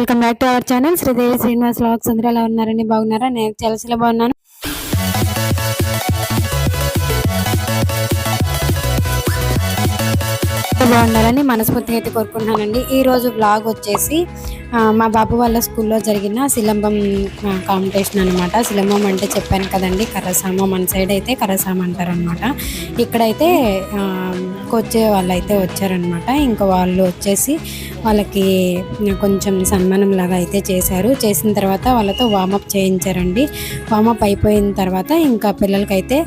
Welcome back to our channel. Sridevi Srinivas lakhs అందరూ ఎలా ఉన్నారండి? బాగున్నారా? నేను చాలా బాగున్నాను. బాగుండాలని మనస్ఫూర్తిగా అయితే కోరుకుంటున్నానండి. ఈరోజు బ్లాగ్ వచ్చేసి మా బాబు వాళ్ళ స్కూల్లో జరిగిన సిలంబం కాంపిటీషన్ అనమాట సిలంబం అంటే చెప్పాను కదండి కర్రసామ. మన సైడ్ అయితే కర్రసామ అంటారు అనమాట ఇక్కడైతే ఆ, వాళ్ళు అయితే వచ్చారనమాట ఇంకా వాళ్ళు వచ్చేసి వాళ్ళకి కొంచెం సన్మానం లాగా అయితే చేశారు. చేసిన తర్వాత వాళ్ళతో వామప్ చేయించారండి. వామప్ అయిపోయిన తర్వాత ఇంకా పిల్లలకైతే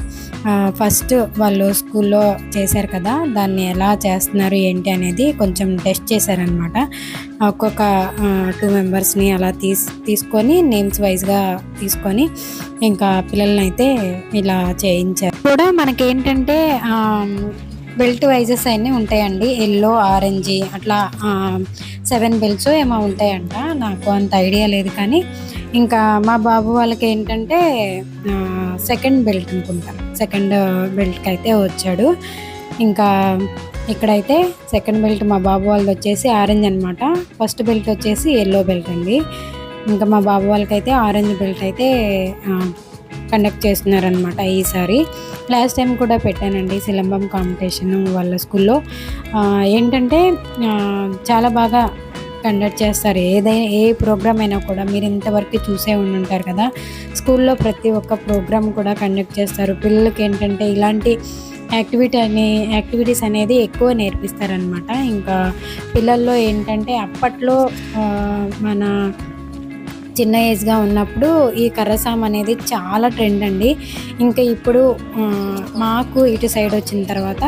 ఫస్ట్ వాళ్ళు స్కూల్లో చేశారు కదా దాన్ని ఎలా చేస్తున్నారు ఏంటి అనేది కొంచెం టెస్ట్ చేశారనమాట ఒక్కొక్క టూ మెంబర్స్ని అలా తీస్ తీసుకొని నేమ్స్ వైజ్గా తీసుకొని ఇంకా పిల్లల్ని అయితే ఇలా చేయించారు. కూడా మనకేంటంటే బెల్ట్ వైజెస్ అన్నీ ఉంటాయండి. ఎల్లో ఆరెంజ్ అట్లా సెవెన్ బెల్ట్స్ ఏమో ఉంటాయంట. నాకు అంత ఐడియా లేదు కానీ ఇంకా మా బాబు వాళ్ళకి ఏంటంటే సెకండ్ బెల్ట్ అనుకుంటా. సెకండ్ బెల్ట్కి అయితే వచ్చాడు. ఇంకా ఇక్కడైతే సెకండ్ బెల్ట్ మా బాబు వాళ్ళది వచ్చేసి ఆరెంజ్ అనమాట ఫస్ట్ బెల్ట్ వచ్చేసి ఎల్లో బెల్ట్ అండి. ఇంకా మా బాబు వాళ్ళకైతే ఆరెంజ్ బెల్ట్ అయితే కండక్ట్ చేస్తున్నారనమాట ఈసారి. లాస్ట్ టైం కూడా పెట్టానండి సిలంబం కాంపిటీషన్ వాళ్ళ స్కూల్లో. ఏంటంటే చాలా బాగా కండక్ట్ చేస్తారు. ఏదైనా ఏ ప్రోగ్రామ్ అయినా కూడా మీరు ఇంతవరకు చూసే ఉండి ఉంటారు కదా. స్కూల్లో ప్రతి ఒక్క ప్రోగ్రామ్ కూడా కండక్ట్ చేస్తారు. పిల్లలకి ఏంటంటే ఇలాంటి యాక్టివిటీ అనే యాక్టివిటీస్ అనేది ఎక్కువ నేర్పిస్తారనమాట ఇంకా పిల్లల్లో ఏంటంటే అప్పట్లో మన చిన్న ఏజ్గా ఉన్నప్పుడు ఈ కర్రసాం అనేది చాలా ట్రెండ్ అండి. ఇంకా ఇప్పుడు మాకు ఇటు సైడ్ వచ్చిన తర్వాత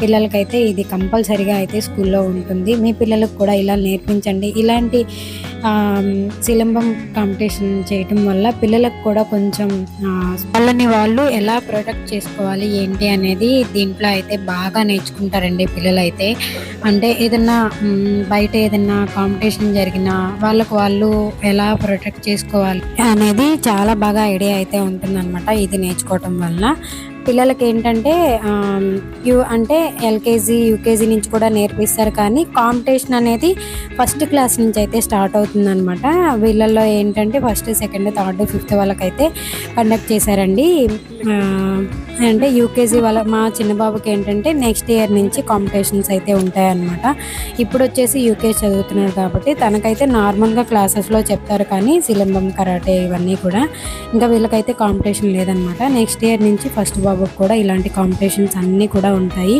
పిల్లలకైతే ఇది కంపల్సరీగా అయితే స్కూల్లో ఉంటుంది. మీ పిల్లలకు కూడా ఇలా నేర్పించండి. ఇలాంటి సిలంబం కాంపిటీషన్ చేయటం వల్ల పిల్లలకు కూడా కొంచెం వాళ్ళని వాళ్ళు ఎలా ప్రొటెక్ట్ చేసుకోవాలి ఏంటి అనేది దీంట్లో అయితే బాగా నేర్చుకుంటారండి పిల్లలైతే. అంటే ఏదన్నా బయట ఏదన్నా కాంపిటీషన్ జరిగినా వాళ్ళకు వాళ్ళు ఎలా ప్రొటెక్ట్ చేసుకోవాలి అనేది చాలా బాగా ఐడియా అయితే ఉంటుందన్నమాట ఇది నేర్చుకోవటం వల్ల పిల్లలకి ఏంటంటే యూ యు అంటే ఎల్కేజీ యూకేజీ నుంచి కూడా నేర్పిస్తారు కానీ కాంపిటీషన్ అనేది ఫస్ట్ క్లాస్ నుంచి అయితే స్టార్ట్ అవుతుందనమాట వీళ్ళల్లో ఏంటంటే ఫస్ట్ సెకండ్ థర్డ్ ఫిఫ్త్ వాళ్ళకైతే కండక్ట్ చేశారండి. అంటే యూకేజీ వాళ్ళ మా చిన్న బాబుకి ఏంటంటే నెక్స్ట్ ఇయర్ నుంచి కాంపిటీషన్స్ అయితే ఉంటాయన్నమాట. ఇప్పుడు వచ్చేసి యూకేజీ చదువుతున్నాడు కాబట్టి తనకైతే నార్మల్గా క్లాసెస్లో చెప్తారు కానీ సిలంబం కరాటే ఇవన్నీ కూడా. ఇంకా వీళ్ళకైతే కాంపిటీషన్ లేదనమాట నెక్స్ట్ ఇయర్ నుంచి ఫస్ట్ బాబు బాబుకి కూడా ఇలాంటి కాంపిటీషన్స్ అన్నీ కూడా ఉంటాయి.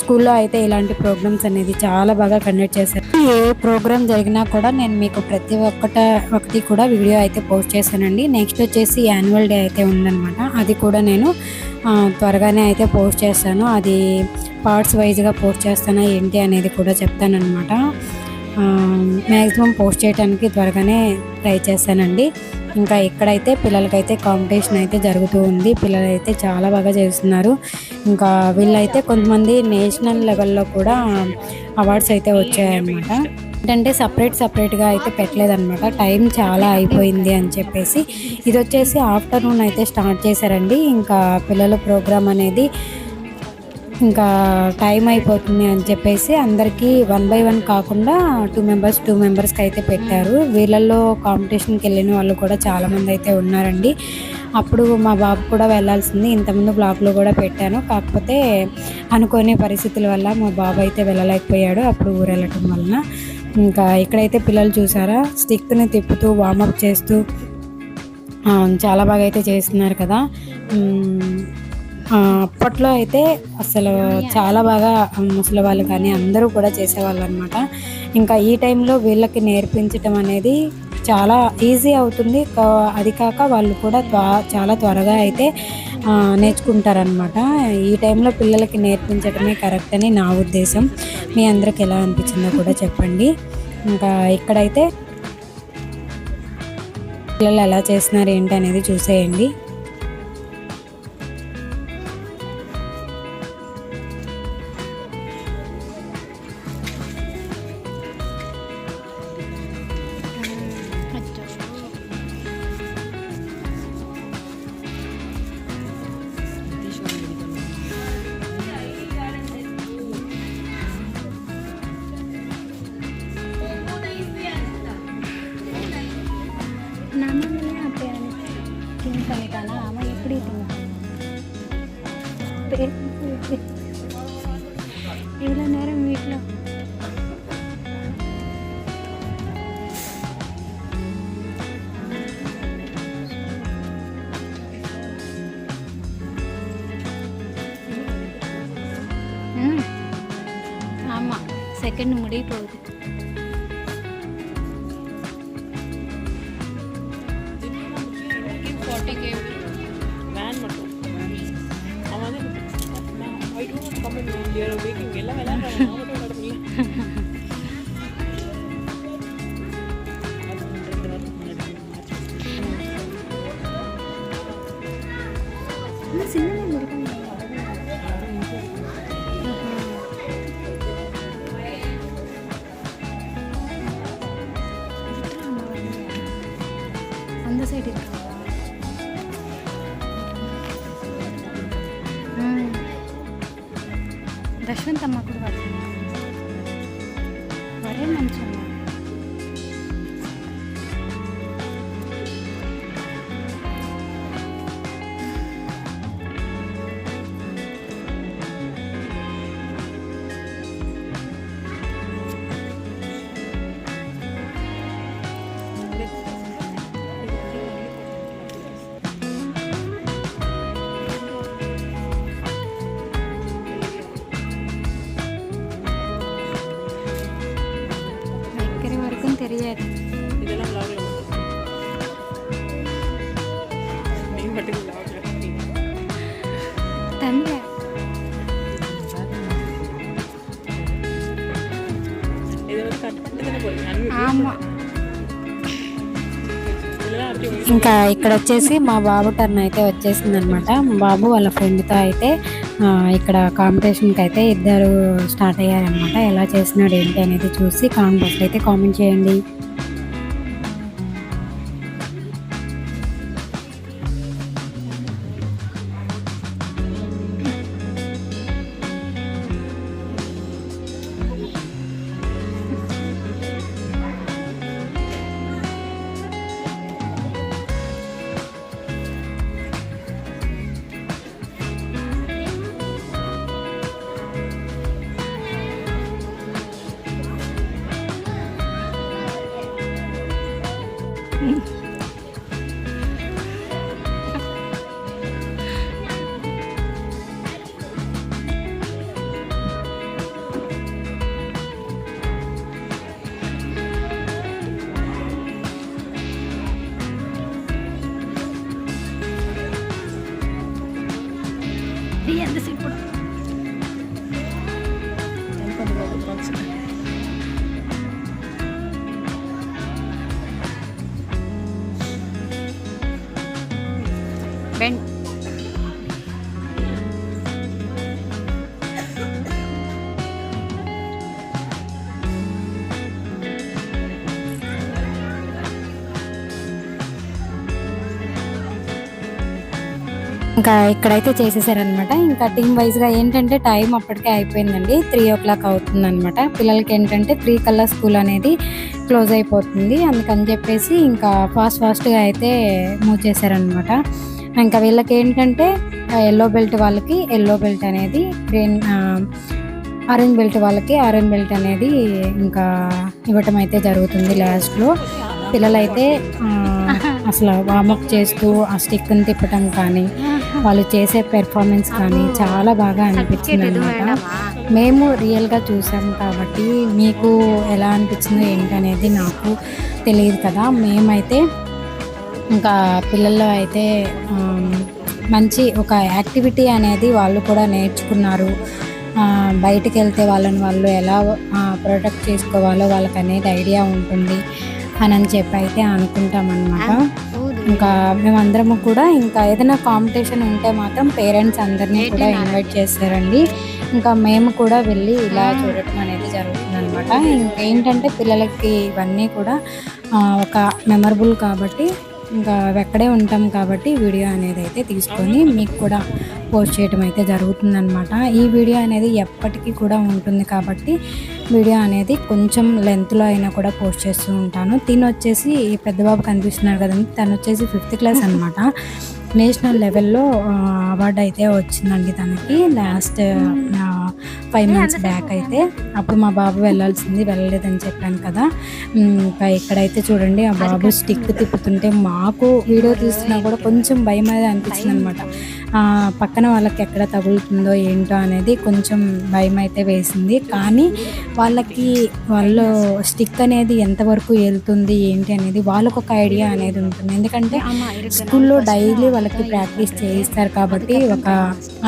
స్కూల్లో అయితే ఇలాంటి ప్రోగ్రామ్స్ అనేది చాలా బాగా కండక్ట్ చేశారు. ఏ ప్రోగ్రామ్ జరిగినా కూడా నేను మీకు ప్రతి ఒక్కట ఒకటి కూడా వీడియో అయితే పోస్ట్ చేశానండి. నెక్స్ట్ వచ్చేసి యాన్యువల్ డే అయితే ఉందన్నమాట. అది కూడా నేను త్వరగానే అయితే పోస్ట్ చేస్తాను. అది పార్ట్స్ వైజ్గా పోస్ట్ చేస్తానా ఏంటి అనేది కూడా చెప్తానమాట మ్యాక్సిమం పోస్ట్ చేయడానికి త్వరగానే ట్రై చేస్తానండి ఇంకా ఇక్కడైతే పిల్లలకైతే కాంపిటీషన్ అయితే జరుగుతూ ఉంది. పిల్లలు అయితే చాలా బాగా చేస్తున్నారు. ఇంకా వీళ్ళైతే కొంతమంది నేషనల్ లెవెల్లో కూడా అవార్డ్స్ అయితే వచ్చాయన్నమాట. ఏంటంటే సపరేట్ సపరేట్గా అయితే పెట్టలేదన్నమాట. టైం చాలా అయిపోయింది అని చెప్పేసి. ఇది వచ్చేసి ఆఫ్టర్నూన్ అయితే స్టార్ట్ చేశారండి. ఇంకా పిల్లల ప్రోగ్రామ్ అనేది ఇంకా టైం అయిపోతుంది అని చెప్పేసి అందరికీ వన్ బై వన్ కాకుండా టూ మెంబర్స్ టూ మెంబర్స్కి అయితే పెట్టారు. వీళ్ళల్లో కాంపిటీషన్కి వెళ్ళిన వాళ్ళు కూడా చాలామంది అయితే ఉన్నారండి. అప్పుడు మా బాబు కూడా వెళ్ళాల్సింది. ఇంతకుముందు బ్లాగ్లో కూడా పెట్టాను. కాకపోతే అనుకోని పరిస్థితుల వల్ల మా బాబు అయితే వెళ్ళలేకపోయాడు అప్పుడు ఊరు వెళ్ళటం వలన. ఇంకా ఇక్కడైతే పిల్లలు చూసారా? స్టిక్ని తిప్పుతూ వార్మప్ చేస్తూ చాలా బాగా అయితే చేస్తున్నారు కదా. అప్పట్లో అయితే అసలు చాలా బాగా ముసలి వాళ్ళు కానీ అందరూ కూడా చేసేవాళ్ళు అనమాట ఇంకా ఈ టైంలో వీళ్ళకి నేర్పించటం అనేది చాలా ఈజీ అవుతుంది. అది కాక వాళ్ళు కూడా త్వా చాలా త్వరగా అయితే నేర్చుకుంటారనమాట ఈ టైంలో పిల్లలకి నేర్పించడమే కరెక్ట్ అని నా ఉద్దేశం. మీ అందరికి ఎలా అనిపించిందో కూడా చెప్పండి. ఇంకా ఇక్కడైతే పిల్లలు ఎలా చేస్తున్నారు ఏంటి అనేది చూసేయండి. செகண்ட் முடிய போகுது. வேன் వరే మంచి ఎక్కడి ఇక్కడ వచ్చేసి మా బాబు టర్న్ అయితే వచ్చేసింది అనమాట బాబు వాళ్ళ ఫ్రెండ్తో అయితే ఇక్కడ కాంపిటీషన్కి అయితే ఇద్దరు స్టార్ట్ అయ్యారనమాట. ఎలా చేస్తున్నాడు ఏంటి అనేది చూసి కామెంట్ బాక్స్లో అయితే కామెంట్ చేయండి. ఇంకా ఇక్కడైతే చేసేసారనమాట ఇంకా టీమ్ వైజ్గా ఏంటంటే టైం అప్పటికే అయిపోయిందండి. త్రీ ఓ క్లాక్ అవుతుందనమాట పిల్లలకి ఏంటంటే త్రీ కల్లా స్కూల్ అనేది క్లోజ్ అయిపోతుంది. అందుకని చెప్పేసి ఇంకా ఫాస్ట్ ఫాస్ట్గా అయితే మూవ్ చేశారనమాట ఇంకా వీళ్ళకి ఏంటంటే ఎల్లో బెల్ట్ వాళ్ళకి ఎల్లో బెల్ట్ అనేది గ్రీన్ ఆరెంజ్ బెల్ట్ వాళ్ళకి ఆరెంజ్ బెల్ట్ అనేది ఇంకా ఇవ్వటం అయితే జరుగుతుంది లాస్ట్లో పిల్లలైతే అసలు వామప్ చేస్తూ ఆ స్టిక్ని తిప్పటం కానీ వాళ్ళు చేసే పెర్ఫార్మెన్స్ కానీ చాలా బాగా అనిపించింది అనమాట మేము రియల్గా చూసాం కాబట్టి మీకు ఎలా అనిపించిందో ఏంటనేది నాకు తెలియదు కదా. మేమైతే ఇంకా పిల్లల్లో అయితే మంచి ఒక యాక్టివిటీ అనేది వాళ్ళు కూడా నేర్చుకున్నారు. బయటికి వెళ్తే వాళ్ళని వాళ్ళు ఎలా ప్రొటెక్ట్ చేసుకోవాలో వాళ్ళకి అనేది ఐడియా ఉంటుంది అని అని చెప్పి అయితే అనుకుంటాం అనమాట ఇంకా మేమందరము కూడా ఇంకా ఏదైనా కాంపిటీషన్ ఉంటే మాత్రం పేరెంట్స్ అందరినీ కూడా ఇన్వైట్ చేస్తారండి. ఇంకా మేము కూడా వెళ్ళి ఇలా చూడటం అనేది జరుగుతుంది అనమాట ఇంకేంటంటే పిల్లలకి ఇవన్నీ కూడా ఒక మెమరబుల్ కాబట్టి ఇంకా అక్కడే ఉంటాం కాబట్టి వీడియో అనేది అయితే తీసుకొని మీకు కూడా పోస్ట్ చేయడం అయితే జరుగుతుందన్నమాట. ఈ వీడియో అనేది ఎప్పటికీ కూడా ఉంటుంది కాబట్టి వీడియో అనేది కొంచెం లెంత్లో అయినా కూడా పోస్ట్ చేస్తూ ఉంటాను. తిని వచ్చేసి ఈ పెద్ద బాబు కనిపిస్తున్నారు కదండి. తను వచ్చేసి ఫిఫ్త్ క్లాస్ అనమాట నేషనల్ లెవెల్లో అవార్డు అయితే వచ్చిందండి తనకి. లాస్ట్ ఫైవ్ మంత్స్ బ్యాక్ అయితే. అప్పుడు మా బాబు వెళ్ళాల్సింది వెళ్ళలేదని చెప్పాను కదా. ఇంకా ఇక్కడైతే చూడండి ఆ బాబు స్టిక్ తిప్పుతుంటే మాకు వీడియో తీస్తున్నా కూడా కొంచెం భయం అనేది అనిపించింది అనమాట పక్కన వాళ్ళకి ఎక్కడ తగులుతుందో ఏంటో అనేది కొంచెం భయం అయితే వేసింది. కానీ వాళ్ళకి వాళ్ళు స్టిక్ అనేది ఎంతవరకు వెళ్తుంది ఏంటి అనేది వాళ్ళకు ఒక ఐడియా అనేది ఉంటుంది. ఎందుకంటే స్కూల్లో డైలీ వాళ్ళకి ప్రాక్టీస్ చేయిస్తారు కాబట్టి ఒక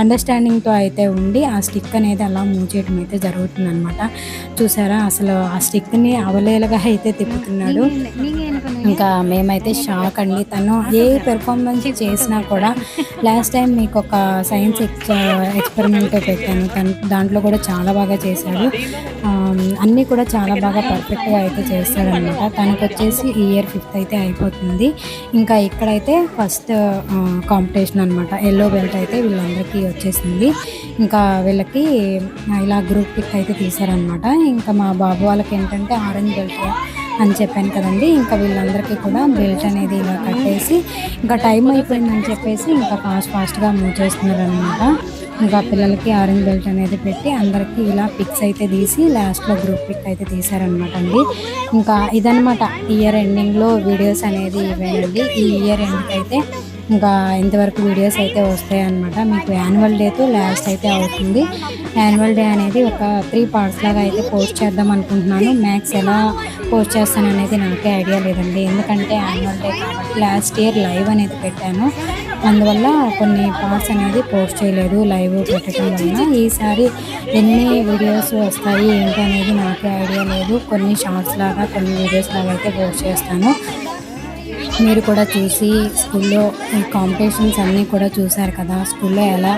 అండర్స్టాండింగ్తో అయితే ఉండి ఆ స్టిక్ అనేది అలా మూవ్ చేయడం అయితే జరుగుతుంది అనమాట చూసారా? అసలు ఆ స్టిక్ని అవలేలుగా అయితే తిప్పుతున్నాడు. ఇంకా మేమైతే షాక్ అండి. తను ఏ పెర్ఫార్మెన్స్ చేసినా కూడా లాస్ట్ టైం మీకు ఒక సైన్స్ ఎక్స్పెరిమెంట్ పెట్టాను. దాంట్లో కూడా చాలా బాగా చేశాడు. అన్నీ కూడా చాలా బాగా పర్ఫెక్ట్గా అయితే చేస్తాడనమాట తనకు వచ్చేసి ఈ ఇయర్ ఫిఫ్త్ అయితే అయిపోతుంది. ఇంకా ఇక్కడైతే ఫస్ట్ కాంపిటీషన్ అనమాట ఎల్లో బెల్ట్ అయితే వీళ్ళందరికీ వచ్చేసింది. ఇంకా వీళ్ళకి ఇలా గ్రూప్ పిక్ అయితే తీశారనమాట ఇంకా మా బాబు వాళ్ళకి ఏంటంటే ఆరెంజ్ బెల్ట్ అని చెప్పాను కదండి. ఇంకా వీళ్ళందరికీ కూడా బెల్ట్ అనేది ఇలా కట్టేసి ఇంకా టైం అయిపోయిందని చెప్పేసి ఇంకా ఫాస్ట్ ఫాస్ట్గా మూవ్ చేస్తున్నారు అనమాట ఇంకా పిల్లలకి ఆరెంజ్ బెల్ట్ అనేది పెట్టి అందరికీ ఇలా పిక్స్ అయితే తీసి లాస్ట్లో గ్రూప్ పిక్ అయితే తీశారనమాట అండి. ఇంకా ఇదనమాట ఇయర్ ఎండింగ్లో వీడియోస్ అనేది ఇవేనండి. ఈ ఇయర్ ఎండ్కి అయితే ఇంకా ఇంతవరకు వీడియోస్ అయితే వస్తాయి అనమాట మీకు యాన్యువల్ డేతో లాస్ట్ అయితే అవుతుంది. యాన్యువల్ డే అనేది ఒక త్రీ పార్ట్స్ లాగా అయితే పోస్ట్ చేద్దాం అనుకుంటున్నాను. మ్యాథ్స్ ఎలా పోస్ట్ చేస్తాను అనేది నాకే ఐడియా లేదండి. ఎందుకంటే యాన్యువల్ డే కాబట్టి లాస్ట్ ఇయర్ లైవ్ అనేది పెట్టాను. అందువల్ల కొన్ని పార్ట్స్ అనేది పోస్ట్ చేయలేదు లైవ్ పెట్టడం వలన. ఈసారి ఎన్ని వీడియోస్ వస్తాయి ఏంటి అనేది నాకే ఐడియా లేదు. కొన్ని షార్ట్స్ లాగా కొన్ని వీడియోస్ లాగా అయితే పోస్ట్ చేస్తాను. మీరు కూడా చూసి స్కూల్లో కాంపిటీషన్స్ అన్నీ కూడా చూశారు కదా స్కూల్లో ఎలా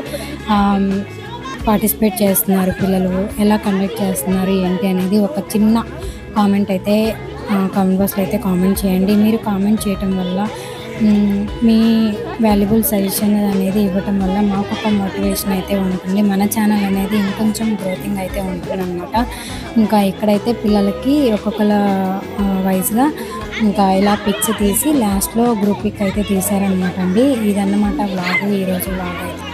పార్టిసిపేట్ చేస్తున్నారు పిల్లలు ఎలా కండక్ట్ చేస్తున్నారు ఏంటి అనేది ఒక చిన్న కామెంట్ అయితే కామెంట్ బాక్స్లో అయితే కామెంట్ చేయండి. మీరు కామెంట్ చేయటం వల్ల మీ వాల్యుబుల్ సజెషన్ అనేది ఇవ్వటం వల్ల మాకు ఒక మోటివేషన్ అయితే ఉంటుంది. మన ఛానల్ అనేది ఇంకొంచెం గ్రోతింగ్ అయితే ఉంటుంది అనమాట ఇంకా ఇక్కడైతే పిల్లలకి ఒక్కొక్కల వైజ్గా ఇంకా ఇలా పిక్స్ తీసి లాస్ట్లో గ్రూప్ పిక్ అయితే తీసారనమాట అండి. ఇదన్నమాట వ్లాగ్ ఈరోజు వ్లాగ్ అయితే.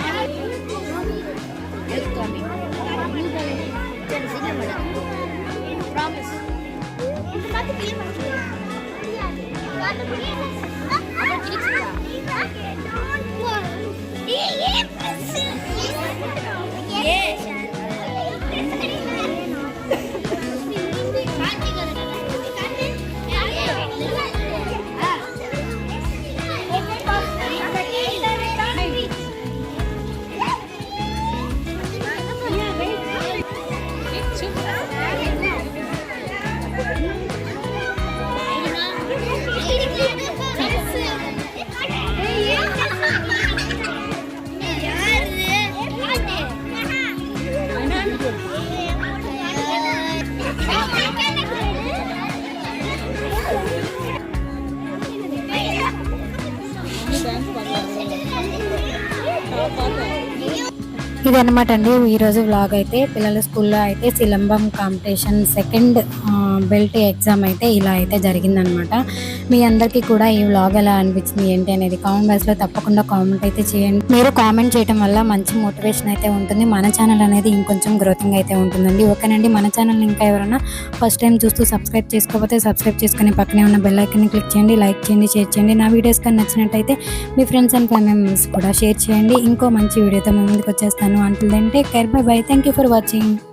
ఇదనమాట అండి. ఈరోజు వ్లాగ్ అయితే పిల్లల స్కూల్లో అయితే silambam competition second belt exam అయితే ఇలా అయితే జరిగిందనమాట. మీ అందరికీ కూడా ఈ వ్లాగ్ ఎలా అనిపించింది ఏంటి అనేది కామెంట్ బాక్స్లో తప్పకుండా కామెంట్ అయితే చేయండి. మీరు కామెంట్ చేయడం వల్ల మంచి మోటివేషన్ అయితే ఉంటుంది. మన ఛానల్ అనేది ఇంకొంచెం గ్రోతింగ్ అయితే ఉంటుందండి. ఓకేనండి మన ఛానల్ ఇంకా ఎవరైనా ఫస్ట్ టైం చూస్తూ సబ్స్క్రైబ్ చేసుకోకపోతే సబ్స్క్రైబ్ చేసుకుని పక్కనే ఉన్న బెల్ ఐకన్ని క్లిక్ చేయండి లైక్ చేయండి షేర్ చేయండి. నా వీడియోస్ కానీ నచ్చినట్టయితే మీ ఫ్రెండ్స్ అండ్ ఫ్యామిలీ మెంబర్స్ కూడా షేర్ చేయండి. ఇంకో మంచి వీడియోతో మీ ముందుకు వచ్చేస్తాను. అంటుందంటే care bye bye thank you for watching